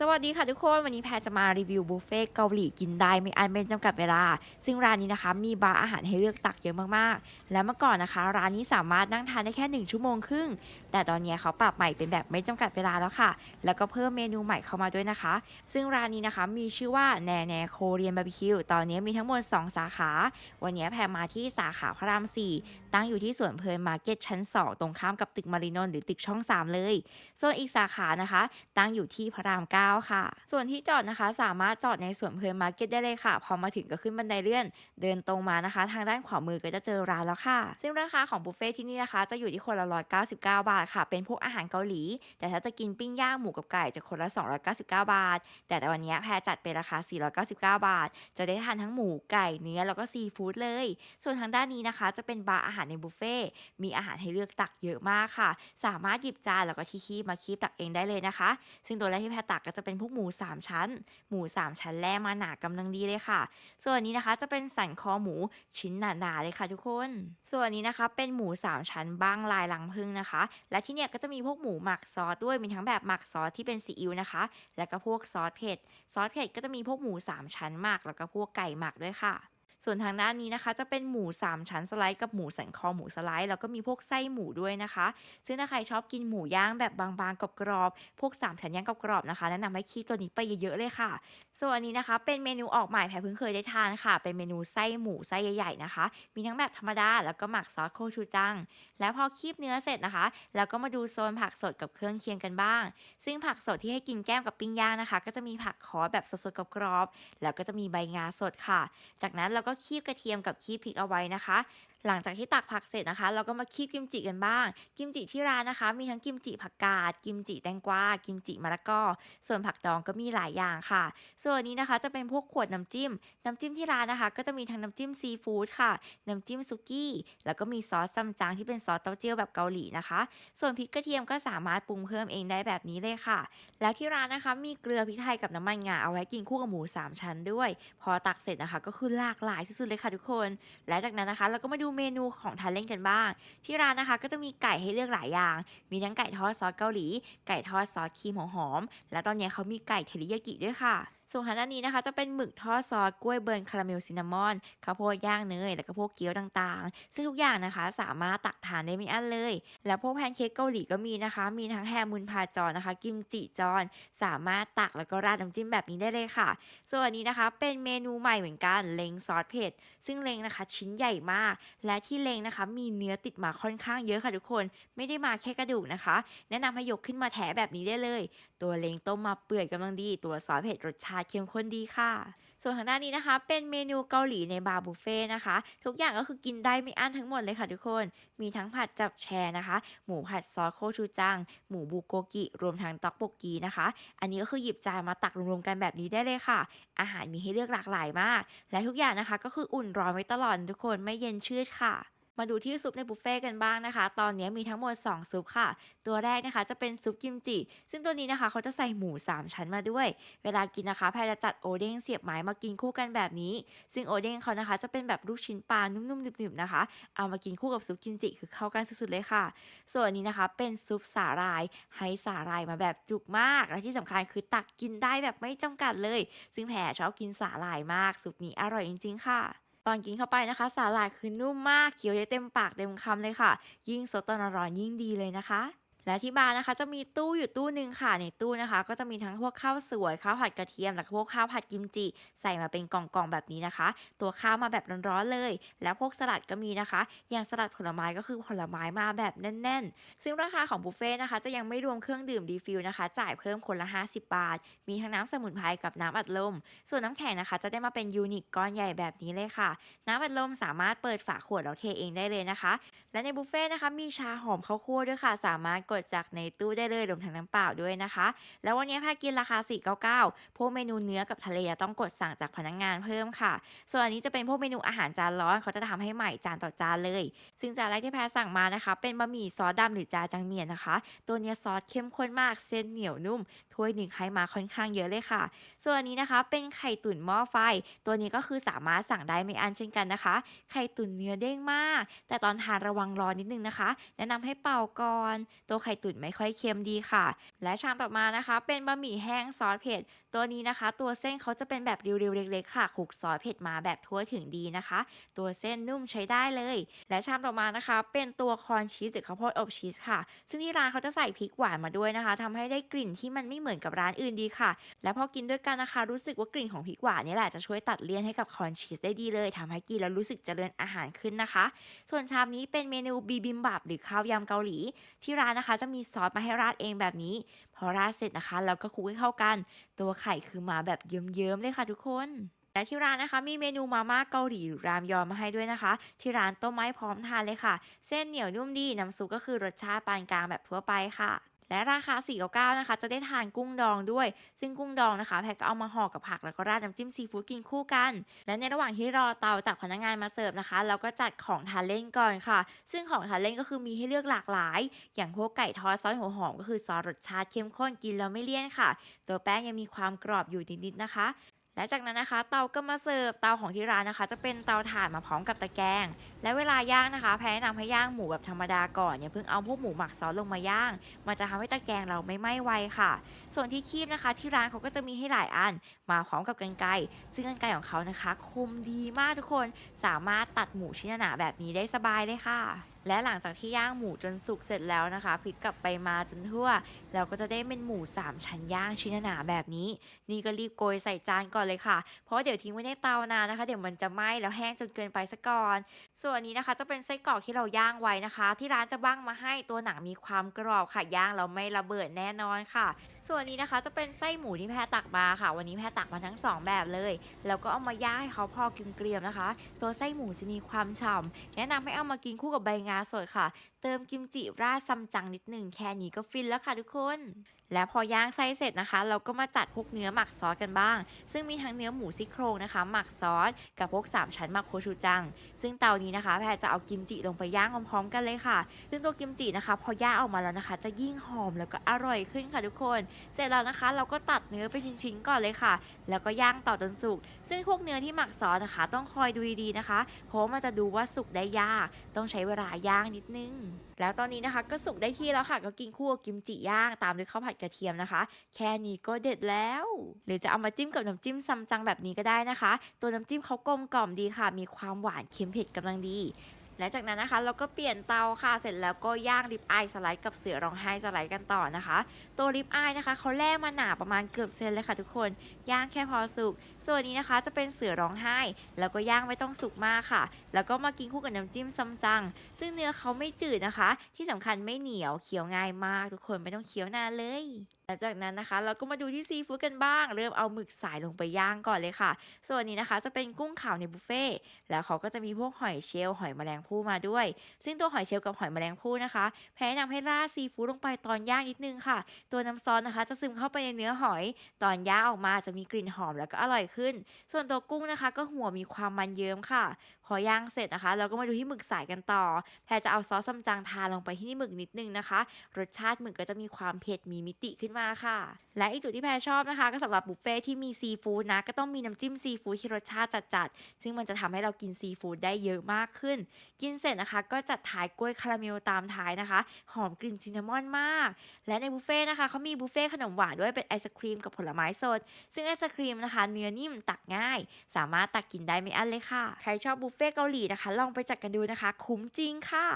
สวัสดีค่ะทุกคน วันนี้แพรจะมารีวิวบุฟเฟ่เกาหลีกินได้ไม่อันเป็นจำกัดเวลา ซึ่งร้านนี้นะคะ มีบาร์อาหารให้เลือกตักเยอะมากๆ และเมื่อก่อนนะคะ ร้านนี้สามารถนั่งทานได้แค่ 1 ชั่วโมงครึ่งแต่ตอนนี้เขาปรับใหม่เป็นแบบไม่จำกัดเวลาแล้วค่ะ แล้วก็เพิ่มเมนูใหม่เข้ามาด้วยนะคะ ซึ่งร้านนี้นะคะมีชื่อว่าแนแนโคเรียนบาร์บีคิวตอนนี้มีทั้งหมด 2 สาขา วันนี้แพรมาที่สาขาพระราม 4 ตั้งอยู่ที่สวนเพลินมาร์เก็ตชั้น 2 ตรงข้ามกับตึกมารีนนหรือตึกช่อง 3 เลย ส่วนอีกสาขานะคะ ตั้งอยู่ที่พระราม 9 ค่ะ ส่วนที่จอดนะคะสามารถจอดในสวนเพลินมาร์เก็ตได้เลยค่ะ พอมาถึงก็ขึ้นบันไดเลื่อน เดินตรงมานะคะ ทางด้านขวามือก็จะเจอร้านแล้วค่ะ ซึ่งราคาของบุฟเฟ่ที่นี่นะคะ จะอยู่ที่คนละ199 บาทค่ะ เป็นพวกอาหารเกาหลี แต่ถ้าจะกินปิ้งย่างหมูกับไก่จะคนละ 299 บาท แต่ในวันนี้แพรจัดเป็นราคา 499 บาท จะได้ทานทั้งหมูไก่เนื้อแล้วก็ซีฟู้ดเลย ส่วนทางด้านนี้นะคะ จะเป็นบาร์อาหารในบุฟเฟ่ มีอาหารให้เลือกตักเยอะมากค่ะ สามารถหยิบจานแล้วก็ที่คีบมาคีบตักเองได้เลยนะคะ ซึ่งตัวแรกที่แพรตักก็จะเป็นพวกหมู 3 ชั้น หมู 3 ชั้นแรกมาหนากำลังดีเลยค่ะ ส่วนนี้นะคะจะเป็นสันคอหมูชิ้นหนาๆเลยค่ะทุกคน ส่วนนนี้นะคะเป็นหมู 3 ชั้นบ้างลายลังพึ่งนะคะและที่เนี่ยก็จะมีพวกหมูหมักซอสด้วยมีทั้งแบบหมักซอสที่เป็นซีอิ๊วนะคะ แล้วก็พวกซอสเผ็ดซอสเผ็ดก็จะมีพวกหมู3ชั้นหมักแล้วก็พวกไก่หมักด้วยค่ะ ส่วนทางด้านนี้นะคะ จะเป็นหมู 3 ชั้นสไลด์กับหมูสันคอหมูสไลด์แล้วก็มีพวกไส้หมูด้วยนะคะ ซึ่งถ้าใครชอบกินหมูย่างแบบบางๆกรอบๆพวก 3 ชั้นย่างกรอบๆนะคะแนะนำให้คีบตัวนี้ไปเยอะๆเลยค่ะ ส่วนอันนี้นะคะ เป็นเมนูออกใหม่แพรเพิ่งเคยได้ทานค่ะ เป็นเมนูไส้หมูไส้ใหญ่ๆนะคะ มีทั้งแบบธรรมดาแล้วก็หมักซอสโคชูจัง แล้วพอคีบเนื้อเสร็จนะคะ แล้วก็มาดูโซนผักสดกับเครื่องเคียงกันบ้าง ซึ่งผักสดที่ให้กินแก้มกับปิ้งย่างนะคะ ก็จะมีผักคอแบบสดๆกรอบๆแล้วก็จะมีใบงาสดค่ะ จากนั้นเราก็คีบกระเทียมกับคีบพริกเอาไว้นะคะหลังจากที่ตักผักเสร็จนะคะ เราก็มาคีบกิมจิกันบ้าง กิมจิที่ร้านนะคะ มีทั้งกิมจิผักกาด กิมจิแตงกวา กิมจิมะละกอ ส่วนผักดองก็มีหลายอย่างค่ะ ส่วนนนี้นะคะจะเป็นพวกขวดน้ำจิ้ม น้ำจิ้มที่ร้านนะคะ ก็จะมีทั้งน้ำจิ้มซีฟู้ดค่ะ น้ำจิ้มซุกี้ แล้วก็มีซอสซัมจังที่เป็นซอสเต้าเจี้ยวแบบเกาหลีนะคะ ส่วนพริกกระเทียมก็สามารถปรุงเพิ่มเองได้แบบนี้เลยค่ะ แล้วที่ร้านนะคะ มีเกลือพริกไทยกับน้ำมันงาเอาไว้กินคู่กับหมู3ชั้นด้วย พอตักเสร็จนะคะ ก็คือหลากหลายสุดๆเลยค่ะทุกคน และจากนั้นนะคะ เราก็มาดูเมนูของทานเล่นกันบ้าง ที่ร้านนะคะก็จะมีไก่ให้เลือกหลายอย่าง มีทั้งไก่ทอดซอสเกาหลี ไก่ทอดซอสครีมหอมๆและตอนนี้เขามีไก่เทริยากิด้วยค่ะ ส่วนทางด้านนี้นะคะ จะเป็นหมึกทอดซอสกล้วยเบิร์นคาราเมลซินนามอนข้าวโพดย่างเนยแล้วก็พวกเกี๊ยวต่างๆ ซึ่งทุกอย่างนะคะสามารถตักทานได้ไม่อั้นเลย แล้วพวกแพนเค้กเกาหลีก็มีนะคะ มีทั้งแฮมุนพาจอนนะคะ กิมจิจอนสามารถตักแล้วก็ราดน้ำจิ้มแบบนี้ได้เลยค่ะ ส่วนอันนี้นะคะเป็นเมนูใหม่เหมือนกันเล้งซอสเผ็ดซึ่งเล้งนะคะ ชิ้นใหญ่มากและที่เลงนะคะ มีเนื้อติดมาค่อนข้างเยอะค่ะทุกคน ไม่ได้มาแค่กระดูกนะคะ แนะนำให้ยกขึ้นมาแถแบบนี้ได้เลยตัวเล้งต้มมาเปื่อยกำลังดี ตัวซอสเผ็ดรสชาติเข้มข้นดีค่ะ ส่วนทางด้านนี้นะคะ เป็นเมนูเกาหลีในบาร์บุฟเฟ่นะคะ ทุกอย่างก็คือกินได้ไม่อั้นทั้งหมดเลยค่ะทุกคน มีทั้งผัดจับแชร์นะคะ หมูผัดซอสโคชูจัง หมูบูโกกิ รวมทั้งต็อกโบกีนะคะ อันนี้ก็คือหยิบจานมาตักรวมๆกันแบบนี้ได้เลยค่ะ อาหารมีให้เลือกหลากหลายมาก และทุกอย่างนะคะ ก็คืออุ่นร้อนไว้ตลอดทุกคนไม่เย็นชืดค่ะ มาดูที่ซุปในบุฟเฟ่ต์กันบ้างนะคะ ตอนนี้มีทั้งหมด 2 ซุปค่ะ ตัวแรกนะคะจะเป็นซุปกิมจิ ซึ่งตัวนี้นะคะเขาจะใส่หมู 3 ชั้นมาด้วย เวลากินนะคะแพรจะจัดโอเด้งเสียบไม้มากินคู่กันแบบนี้ ซึ่งโอเด้งเขานะคะจะเป็นแบบลูกชิ้นปลานุ่มๆหนึบๆนะคะ เอามากินคู่กับซุปกิมจิคือเข้ากันสุดๆเลยค่ะ ส่วนนี้นะคะเป็นซุปสาหร่ายให้สาหร่ายมาแบบจุกมากและที่สำคัญคือตักกินได้แบบไม่จำกัดเลย ซึ่งแพรชอบกินสาหร่ายมาก ซุปนี้อร่อยจริงๆค่ะ ตอนกินเข้าไปนะคะ สาหร่ายคือนุ่มมากเคี้ยวได้เต็มปากเต็มคำเลยค่ะ ยิ่งสดตอนร้อนยิ่งดีเลยนะคะ และที่บ้าร์นะคะ จะมีตู้อยู่ตู้หนึ่งค่ะในตู้นะคะ ก็จะมีทั้งพวกข้าวสวยข้าวผัดกระเทียมแล้วก็พวกข้าวผัดกิมจิ ใส่มาเป็นกล่องๆแบบนี้นะคะ ตัวข้าวมาแบบร้อนๆเลย แล้วพวกสลัดก็มีนะคะ อย่างสลัดผลไม้ก็คือผลไม้มาแบบแน่น ๆ ซึ่งราคาของบุฟเฟ่ต์นะคะ จะยังไม่รวมเครื่องดื่มดีฟิลนะคะ จ่ายเพิ่มคนละ 50 บาท มีทั้งน้ำสมุนไพรกับน้ำอัดลม ส่วนน้ำแข็งนะคะ จะได้มาเป็นยูนิคก้อนใหญ่แบบนี้เลยค่ะ น้ำอัดลมสามารถเปิดฝาขวดแล้วเทเองได้เลยนะคะ และในบุฟเฟ่ต์นะคะมีชาหอมข้าวคั่วด้วยค่ะ สามารถกดจากในตู้ได้เลยรวมทั้งน้ำเปล่าด้วยนะคะ แล้ววันนี้แพรกินราคา 499 พวกเมนูเนื้อกับทะเลต้องกดสั่งจากพนักงานเพิ่มค่ะ ส่วนอันนี้จะเป็นพวกเมนูอาหารจานร้อนเขาจะทำให้ใหม่จานต่อจานเลย ซึ่งจานแรกที่แพรสั่งมานะคะ เป็นบะหมี่ซอสดำหรือจาจังเมียนนะคะ ตัวเนี้ยซอสเข้มข้นมากเส้นเหนียวนุ่มถ้วยหนึ่งให้มาค่อนข้างเยอะเลยค่ะ ส่วนอันนี้นะคะเป็นไข่ตุ๋นหม้อไฟ ตัวนี้ก็คือสามารถสั่งได้ไม่อันเช่นกันนะคะ ไข่ตุ๋นเนื้อเด้งมาก แต่ตอนทานระวังร้อนนิดนึงนะคะ แนะนำให้เป่าก่อน ตัวไข่ตุ๋นไม่ค่อยเค็มดีค่ะ และชามต่อมานะคะ เป็นบะหมี่แห้งซอสเผ็ด ตัวนี้นะคะ ตัวเส้นเขาจะเป็นแบบเรียวๆเล็กๆค่ะคลุกซอสเผ็ดมาแบบทั่วถึงดีนะคะ ตัวเส้นนุ่มใช้ได้เลย และชามต่อมานะคะ เป็นตัวคอนชีสหรือข้าวโพดอบชีสค่ะ ซึ่งที่ร้านเขาจะใส่พริกหวานมาด้วยนะคะทำให้ได้กลิ่นที่มันไม่เหมือนกับร้านอื่นดีค่ะ และพอกินด้วยกันนะคะ รู้สึกว่ากลิ่นของพริกหวานนี่แหละจะช่วยตัดเลี่ยนให้กับคอนชีสได้ดีเลยทำให้กินแล้วรู้สึกเจริญอาหารขึ้นนะคะ ส่วนชามนี้เป็นเมนูบีบิมบับหรือข้าวยำเกาหลี ที่ร้านนะคะจะมีซอสมาให้ราดเองแบบนี้ พอราดเสร็จนะคะเราก็คลุกให้เข้ากัน ตัวไข่คือมาแบบเยิ้มๆเลยค่ะทุกคนและที่ร้านนะคะมีเมนูมาม่าเกาหลีหรือรามยอนมาให้ด้วยนะคะ ที่ร้านต้มไม้พร้อมทานเลยค่ะ เส้นเหนียวนุ่มดีน้ำซุปก็คือรสชาติปานกลางแบบทั่วไปค่ะ และราคา 499 นะคะ จะได้ทานกุ้งดองด้วย ซึ่งกุ้งดองนะคะ แพ็ก็เอามาห่อกับผักแล้วก็ราดน้ำจิ้มซีฟู้ดกินคู่กัน และในระหว่างที่รอเตาจากพนักงานมาเสิร์ฟนะคะ เราก็จัดของทานเล่นก่อนค่ะ ซึ่งของทานเล่นก็คือมีให้เลือกหลากหลาย อย่างพวกไก่ทอดซอสหัวหอมก็คือซอสรสชาติเข้มข้นกินแล้วไม่เลี่ยนค่ะ ตัวแป้งยังมีความกรอบอยู่นิดๆนะคะ และจากนั้นนะคะ เตาก็มาเสิร์ฟเตาของที่ร้านนะคะ จะเป็นเตาถ่านมาพร้อมกับตะแกรงและเวลาย่างนะคะแพรแนะนำให้ย่างหมูแบบธรรมดาก่อนอย่าเพิ่งเอาพวกหมูหมักซอสลงมาย่าง มันจะทำให้ตะแกรงเราไม่ไหม้ไวค่ะ ส่วนที่คีบนะคะ ที่ร้านเขาก็จะมีให้หลายอัน มาพร้อมกับกรรไกรซึ่งกรรไกรของเขานะคะคมดีมากทุกคนสามารถตัดหมูชิ้นหนาแบบนี้ได้สบายเลยค่ะ และหลังจากที่ย่างหมูจนสุกเสร็จแล้วนะคะพลิกกลับไปมาจนทั่ว เราก็จะได้เป็นหมูสามชั้นย่างชิ้นหนาแบบนี้ นี่ก็รีบโกยใส่จานก่อนเลยค่ะ เพราะเดี๋ยวทิ้งไว้ในเตานานนะคะ เดี๋ยวมันจะไหม้แล้วแห้งจนเกินไปซะก่อน ส่วนนี้นะคะจะเป็นไส้กรอกที่เราย่างไว้นะคะ ที่ร้านจะบ้างมาให้ตัวหนังมีความกรอบค่ะย่างเราไม่ระเบิดแน่นอนค่ะ ส่วนนี้นะคะจะเป็นไส้หมูที่แพรตักมาค่ะ วันนี้แพรตักมาทั้งสองแบบเลยแล้วก็เอามาย่างให้เขาพอกินเกรียมๆนะคะ ตัวไส้หมูจะมีความฉ่ำแนะนำให้เอามากินคู่กับใบงาสดค่ะ เติมกิมจิราดซัมจังนิดหนึ่งแค่นี้ก็ฟินแล้วค่ะทุกคน และพอย่างไส้เสร็จนะคะ เราก็มาจัดพวกเนื้อหมักซอสกันบ้าง ซึ่งมีทั้งเนื้อหมูซี่โครงนะคะ หมักซอสกับพวก 3 ชั้นหมักโคชูจัง ซึ่งเตานี้นะคะ แพรจะเอากิมจิลงไปย่างพร้อมๆกันเลยค่ะ ซึ่งตัวกิมจินะคะ พอย่างออกมาแล้วนะคะ จะยิ่งหอมแล้วก็อร่อยขึ้นค่ะทุกคน เสร็จแล้วนะคะ เราก็ตัดเนื้อเป็นชิ้นๆก่อนเลยค่ะ แล้วก็ย่างต่อจนสุก ซึ่งพวกเนื้อที่หมักซอสนะคะ ต้องคอยดูดีๆนะคะ เพราะว่ามันจะดูว่าสุกได้ยาก ต้องใช้เวลาย่างนิดนึง แล้วตอนนี้นะคะก็สุกได้ที่แล้วค่ะ ก็กินคู่กับกิมจิย่างตามด้วยข้าวผัดกระเทียมนะคะ แค่นี้ก็เด็ดแล้ว หรือจะเอามาจิ้มกับน้ำจิ้มซัมจังแบบนี้ก็ได้นะคะ ตัวน้ำจิ้มเขากลมกล่อมดีค่ะ มีความหวานเค็มเผ็ดกำลังดี และจากนั้นนะคะ เราก็เปลี่ยนเตาค่ะ เสร็จแล้วก็ย่างริบอายสไลด์กับเสือร้องไห้สไลด์กันต่อนะคะ ตัวริบอายนะคะเขาแล่มาหนาประมาณเกือบเซนเลยค่ะทุกคน ย่างแค่พอสุก ส่วนนี้นะคะจะเป็นเสือร้องไห้ แล้วก็ย่างไม่ต้องสุกมากค่ะ แล้วก็มากินคู่กับน้ำจิ้มซัมจัง ซึ่งเนื้อเขาไม่จืดนะคะ ที่สำคัญไม่เหนียวเคี้ยวง่ายมากทุกคนไม่ต้องเคี้ยวนานเลย ลังจากนั้นนะคะ เราก็มาดูที่ซีฟู้ดกันบ้าง เริ่มเอาหมึกสายลงไปย่างก่อนเลยค่ะ ส่วนนี้นะคะจะเป็นกุ้งขาวในบุฟเฟ่แล้วเขาก็จะมีพวกหอยเชลล์หอยแมลงภู่มาด้วย ซึ่งตัวหอยเชลล์กับหอยแมลงภู่นะคะแพรแนะนำให้ราดซีฟู้ดลงไปตอนย่างนิดนึงค่ะ ตัวน้ำซอสนะคะ จะซึมเข้าไปในเนื้อหอย ตอนย่างออกมาจะมีกลิ่นหอมแล้วก็อร่อยขึ้น ส่วนตัวกุ้งนะคะ ก็หัวมีความมันเยิ้มค่ะ พอย่างเสร็จนะคะ เราก็มาดูที่หมึกสายกันต่อ แพรจะเอาซอสซัมจังทาลงไปที่หมึกนิดนึงนะคะ รสชาติหมึกก็จะมีความเผ็ดมีมิติขึ้นมาค่ะ และอีกจุดที่แพรชอบนะคะ ก็สำหรับบุฟเฟ่ที่มีซีฟู้ดนะ ก็ต้องมีน้ำจิ้มซีฟู้ดที่รสชาติจัดๆ ซึ่งมันจะทำให้เรากินซีฟู้ดได้เยอะมากขึ้น กินเสร็จนะคะ ก็จัดท้ายกล้วยคาราเมลตามท้ายนะคะ หอมกลิ่นซินนามอนมาก และในบุฟเฟ่ต์นะคะเขามีบุฟเฟ่ขนมหวานด้วยเป็นไอศครีมกับผลไม้สด ซึ่งไอศครีมนะคะ เนื้อนิ่มตักง่าย สามารถตักกินได้ไม่อั้นเลยค่ะ ใครชอบบุฟเฟ่เกาหลีนะคะ ลองไปจัดกันดูนะคะ คุ้มจริงค่ะ